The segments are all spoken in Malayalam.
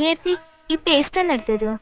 നല്ലിയത്തി ഈ പേസ്റ്റ് ഒന്ന് എടുത്തു തരുമോ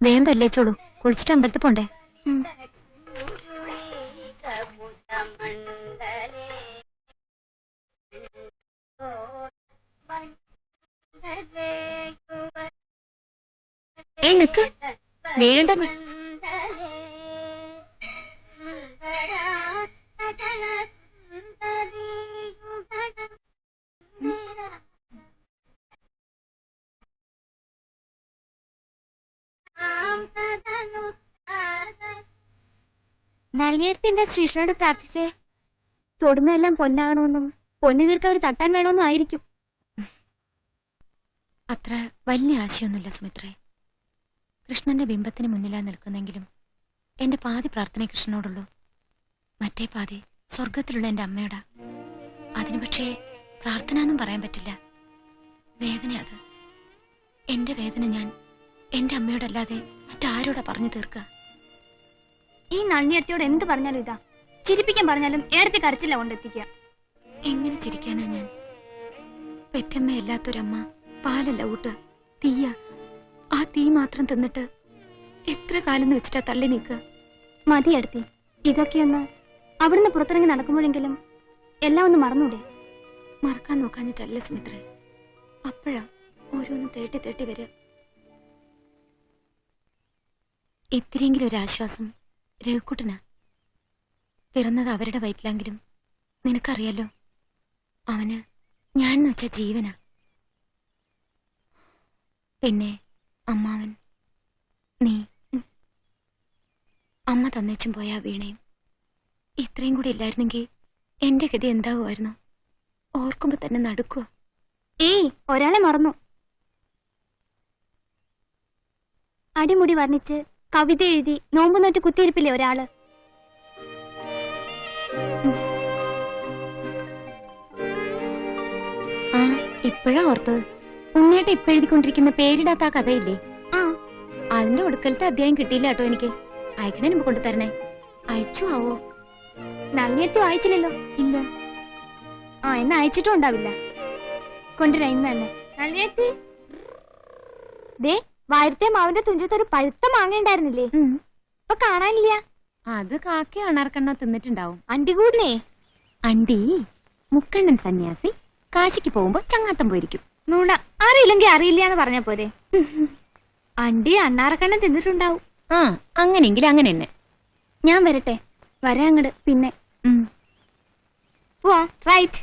വേഗം പല്ലേച്ചോളൂ കുളിച്ചിട്ട് അമ്പലത്തിൽ പോണ്ടേ? ഏ നിക്ക്. വീഴണ്ട നീ. ശ്രീഷ്ണനോട് പ്രാർത്ഥിച്ചേ. തൊടുന്നതെല്ലാം പൊന്നാകണമെന്നും പൊന്നു തീർക്കാൻ ഒരു തട്ടാൻ വേണമെന്നും ആയിരിക്കും. അത്ര വലിയ ആശയൊന്നുമില്ല സുമിത്രേ. കൃഷ്ണന്റെ ബിംബത്തിന് മുന്നിലാ നിൽക്കുന്നെങ്കിലും എന്റെ പാതി പ്രാർത്ഥന കൃഷ്ണനോടുള്ളൂ. മറ്റേ പാതി സ്വർഗത്തിലുള്ള എന്റെ അമ്മയോടാ. അതിന് പക്ഷേ പ്രാർത്ഥന എന്നും പറയാൻ പറ്റില്ല. വേദന അത്. എന്റെ വേദന ഞാൻ എന്റെ അമ്മയോടല്ലാതെ മറ്റാരോടാ പറഞ്ഞു തീർക്ക? ഈ നളിനിയത്തിയോട് എന്ത് പറഞ്ഞാലും ഇതാ? ചിരിപ്പിക്കാൻ പറഞ്ഞാലും ഏടത്തെ കരച്ചില്ല കൊണ്ടെത്തിക്കുക. എങ്ങനെ ചിരിക്കാനാ ഞാൻ? പെറ്റമ്മയല്ലാത്തൊരമ്മ പാലല്ല ഊട്ടുക തീയ ആ തീ മാത്രം തിന്നിട്ട് എത്ര കാലം എന്ന് വെച്ചിട്ടാ തള്ളി നീക്കുക മതിയെടുത്തി ഇതൊക്കെയൊന്ന് അവിടുന്ന് പുറത്തിറങ്ങി നടക്കുമ്പോഴെങ്കിലും എല്ലാം ഒന്ന് മറന്നൂടെ? മറക്കാൻ നോക്കാഞ്ഞിട്ടല്ല സുമിത്രേ. അപ്പോഴാ ഓരോന്നും തേട്ടി തേട്ടി വരിക. ഇത്തിരിയെങ്കിലും ഒരു ആശ്വാസം രഘുക്കുട്ടനാ. പിറന്നത് അവരുടെ വയറ്റിലെങ്കിലും നിനക്കറിയാലോ അവന് ഞാൻ എന്ന് വെച്ച ജീവനാ. പിന്നെ അമ്മാവൻ നീ. അമ്മ തന്നേച്ചും പോയ വീണയും. ഇത്രയും കൂടി ഇല്ലായിരുന്നെങ്കിൽ എന്റെ ഗതി എന്താകുമായിരുന്നു? ഓർക്കുമ്പോ തന്നെ നടുക്കുക ഏയ് ഒരാളെ മറന്നു. അടിമുടി വർണിച്ച് കവിത എഴുതി നോമ്പ് നോറ്റ് കുത്തിയിരിപ്പില്ലേ ഒരാൾ? ആ ഇപ്പോഴാ ഓർത്തത്. ഉണ്ണിയേട്ട ഇപ്പൊ എഴുതിക്കൊണ്ടിരിക്കുന്ന പേരിടാത്ത ആ കഥയില്ലേ? ആ. അതിന്റെ ഒടുക്കലത്തെ അധ്യായം കിട്ടിയില്ല കേട്ടോ എനിക്ക്. അയക്കണേ മുമ്പ് കൊണ്ടുതരണേ. അയച്ചു ആവോ? നന്ദിയത്തു വായിച്ചില്ലല്ലോ ഇല്ല. ആ എന്നാ അയച്ചിട്ടും ഉണ്ടാവില്ല. കൊണ്ടുവരാ ഇന്ന് തന്നെ. നളിനിയത്തി. ദേ വാരത്തെ മാവിന്റെ തുഞ്ചത്ത് ഒരു പഴുത്ത മാങ്ങ ഉണ്ടായിരുന്നില്ലേ. ഇപ്പൊ കാണാനില്ല. അത് കാക്ക അണാർക്കണ്ണ തിന്നിട്ടുണ്ടാവും. അണ്ടി കൂടുന്നേ? അണ്ടി? മുക്കണ്ണൻ സന്യാസി കാശിക്ക് പോകുമ്പോ ചങ്ങാത്തം പോയിരിക്കും. നൂണ അറിയില്ലെങ്കിൽ അറിയില്ല എന്ന് പറഞ്ഞ പോരെ? അണ്ടി അണ്ണാറക്കണ്ണൻ തിന്നിട്ടുണ്ടാവും. ആ അങ്ങനെങ്കിൽ അങ്ങനെ തന്നെ. ഞാൻ വരട്ടെ. വരാ അങ്ങട് പിന്നെ. ഉം. പോവാ റൈറ്റ്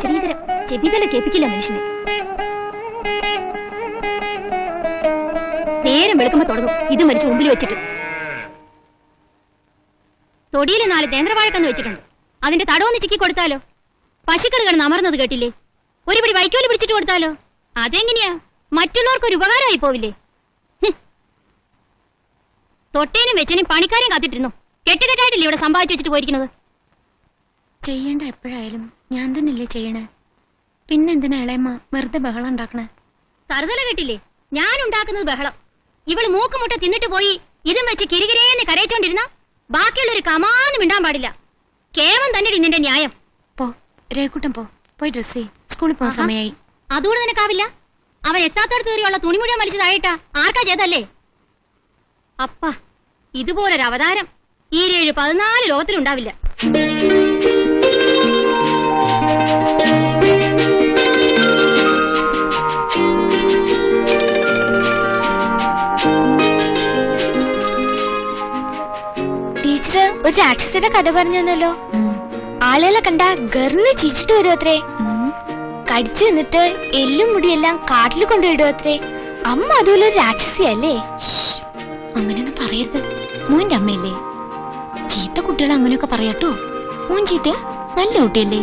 ശ്രീധരം ചെവിതല കേൾപ്പിക്കില്ല മനുഷ്യനെ. നേരം വെളുക്കുമ്പോ തുടങ്ങും. ഇത് മരിച്ച് മുമ്പിൽ വെച്ചിട്ട്. തൊടിയിൽ നാല് നേന്ത്രവാഴക്കെന്ന് വെച്ചിട്ടുണ്ട്. അതിന്റെ തടവൊന്ന് ചിക്കി കൊടുത്താലോ? പശുക്കൾ കിടന്ന് അമർന്നത് കേട്ടില്ലേ? ഒരുപടി വൈക്കോൽ പിടിച്ചിട്ട് കൊടുത്താലോ? അതെങ്ങനെയാ? മറ്റുള്ളവർക്ക് ഒരു ഉപകാരമായി പോവില്ലേ. തൊട്ടേനും വെച്ചനും പണിക്കാരെയും കാത്തിട്ടിരുന്നു? കെട്ടുകെട്ടായിട്ടില്ലേ ഇവിടെ സമ്പാദിച്ചു വെച്ചിട്ട് പോയിരിക്കുന്നത്? ചെയ്യേണ്ട എപ്പോഴായാലും ഞാൻ തന്നെയല്ലേ ചെയ്യണേ. പിന്നെന്തിനാ ഇളയമ്മ വെറുതെ ബഹളം ഉണ്ടാക്കണേ? തറുതല കെട്ടില്ലേ? ഞാൻ ഉണ്ടാക്കുന്നത് ബഹളം. ഇവൾ മൂക്കുമുട്ട തിന്നിട്ട് പോയി ഇതും വെച്ച് കിരികിരേന്ന് കരയിച്ചോണ്ടിരുന്ന ബാക്കിയുള്ളൊരു കമാന്നും മിണ്ടാൻ പാടില്ല. കേവം തന്നെ നിന്റെ ന്യായം. പോ രേക്കുട്ടൻ പോ പോയി ഡ്രസ് ചെയ് സ്കൂളിൽ പോകാൻ ആഹാ. സമയമായി അതുകൊണ്ട് നിനക്കാവില്ല? അവൻ എത്താത്തടത്ത് കയറിയുള്ള തുണി മുഴുവൻ വലിച്ചതായിട്ടാ ആർക്കാ ചെയ്തല്ലേ അപ്പ ഇതുപോലൊരു അവതാരം ഈ ഏഴ് പതിനാല് ലോകത്തിലുണ്ടാവില്ല. രാക്ഷസിയുടെ കഥ പറഞ്ഞല്ലോ. ആളുകളെ കണ്ട ഗർന്ന് ചിരിച്ചിട്ട് വരും അത്രേ. കടിച്ചു നിന്നിട്ട് എല്ലും മുടിയെല്ലാം കാട്ടിൽ കൊണ്ടുവിടും അത്രേ. അമ്മ അതുപോലെ രാക്ഷസിയല്ലേ. അങ്ങനെയൊന്നും പറയരുത്. മോന്റെ അമ്മയല്ലേ? ചീത്ത കുട്ടികൾ അങ്ങനെയൊക്കെ പറയാട്ടോ. മോൻ ചീത്ത നല്ല കുട്ടിയല്ലേ?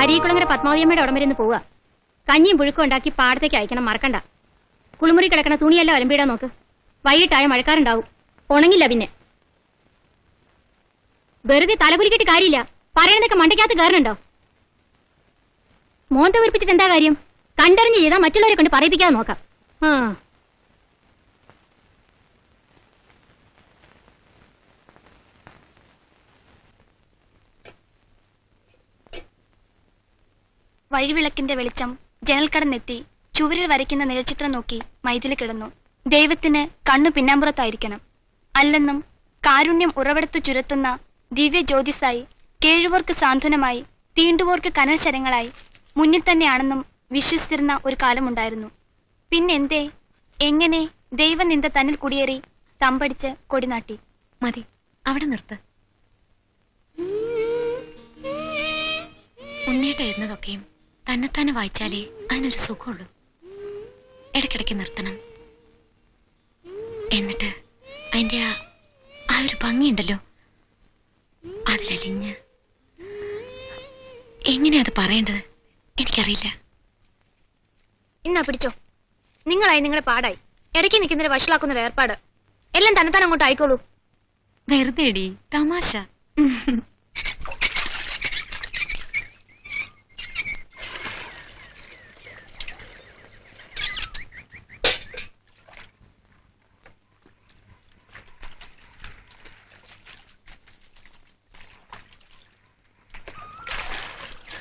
അരീക്കുളങ്ങര പത്മാവതിയമ്മയുടെ ഉടം വരെ ഒന്ന് പോവാ കഞ്ഞിയും പുഴുക്കും ഉണ്ടാക്കി പാടത്തേക്ക് അയക്കണം മറക്കണ്ട. കുളിമുറി കിടക്കണ തുണിയെല്ലാം അലമ്പിടാൻ നോക്ക്. വൈകിട്ടായ മഴക്കാറുണ്ടാവും ഉണങ്ങില്ല പിന്നെ. വെറുതെ തലകുലിക്കിട്ട് കാര്യമില്ല. പറയണതൊക്കെ മണ്ടയ്ക്കകത്ത് കയറണുണ്ടോ? മോന്ത വീർപ്പിച്ചിട്ട് എന്താ കാര്യം? കണ്ടറിഞ്ഞ് ചെയ്താൽ മറ്റുള്ളവരെ കൊണ്ട് പറയിപ്പിക്കാതെ നോക്കാം. ആ. വഴിവിളക്കിന്റെ വെളിച്ചം ജനൽക്കടന്നെത്തി ചുവരിൽ വരയ്ക്കുന്ന നിഴച്ചിത്രം നോക്കി മൈതിലി കിടന്നു. ദൈവത്തിന് കണ്ണു പിന്നാമ്പുറത്തായിരിക്കണം. അല്ലെന്നും കാരുണ്യം ഉറവെടുത്ത് ചുരത്തുന്ന ദിവ്യ ജ്യോതിസായി കേഴുവോർക്ക് സാന്ത്വനമായി തീണ്ടുവോർക്ക് കനൽ ശരങ്ങളായി മുന്നിൽ തന്നെയാണെന്നും വിശ്വസിച്ചിരുന്ന ഒരു കാലമുണ്ടായിരുന്നു പിന്നെന്തേ? എങ്ങനെ ദൈവനിന്ദ തന്നിൽ കുടിയേറി തമ്പടിച്ച് കൊടിനാട്ടി മതി അവിടെ നിർത്ത്. ഉണ്ണിയേട്ട എഴുന്നതൊക്കെയും തന്നെത്താനെ വായിച്ചാലേ അതിനൊരു സുഖമുള്ളൂ. ഇടയ്ക്കിടയ്ക്ക് നിർത്തണം. എന്നിട്ട് അതിന്റെ ആ ആ ഒരു ഭംഗിയുണ്ടല്ലോ. അതിലലിഞ്ഞ്. എങ്ങനെയാ അത് പറയേണ്ടത്? എനിക്കറിയില്ല. ഇന്നാ പിടിച്ചോ. നിങ്ങളായി നിങ്ങളെ പാടായി. ഇടയ്ക്ക് നിൽക്കുന്നതിന് വഷളാക്കുന്ന ഒരു ഏർപ്പാട്. എല്ലാം തന്നെത്താൻ അങ്ങോട്ട് ആയിക്കോളൂ. വെറുതെ തമാശ.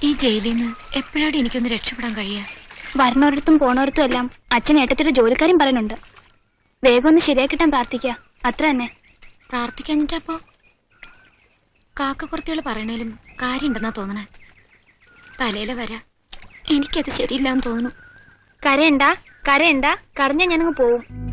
ഈ ജയിലിൽ നിന്ന് എപ്പോഴാണ് എനിക്കൊന്ന് രക്ഷപ്പെടാൻ കഴിയുക വരണോരിടത്തും പോണോരിടത്തും എല്ലാം അച്ഛൻ ഏട്ടത്തിന്റെ ജോലിക്കാരും പറയുന്നുണ്ട്. വേഗം ഒന്ന് ശരിയാക്കിട്ടാൻ പ്രാർത്ഥിക്കുക അത്ര തന്നെ. പ്രാർത്ഥിക്കാഞ്ഞിട്ടപ്പോ? കാക്കക്കുറത്തികൾ പറയണേലും കാര്യമുണ്ടെന്നാ തോന്നണേ. തലയിലെ വര. എനിക്കത് ശരിയില്ലാന്ന് തോന്നുന്നു. കരയണ്ട കരയണ്ട. കരഞ്ഞാ ഞാനങ്ങ് പോവും.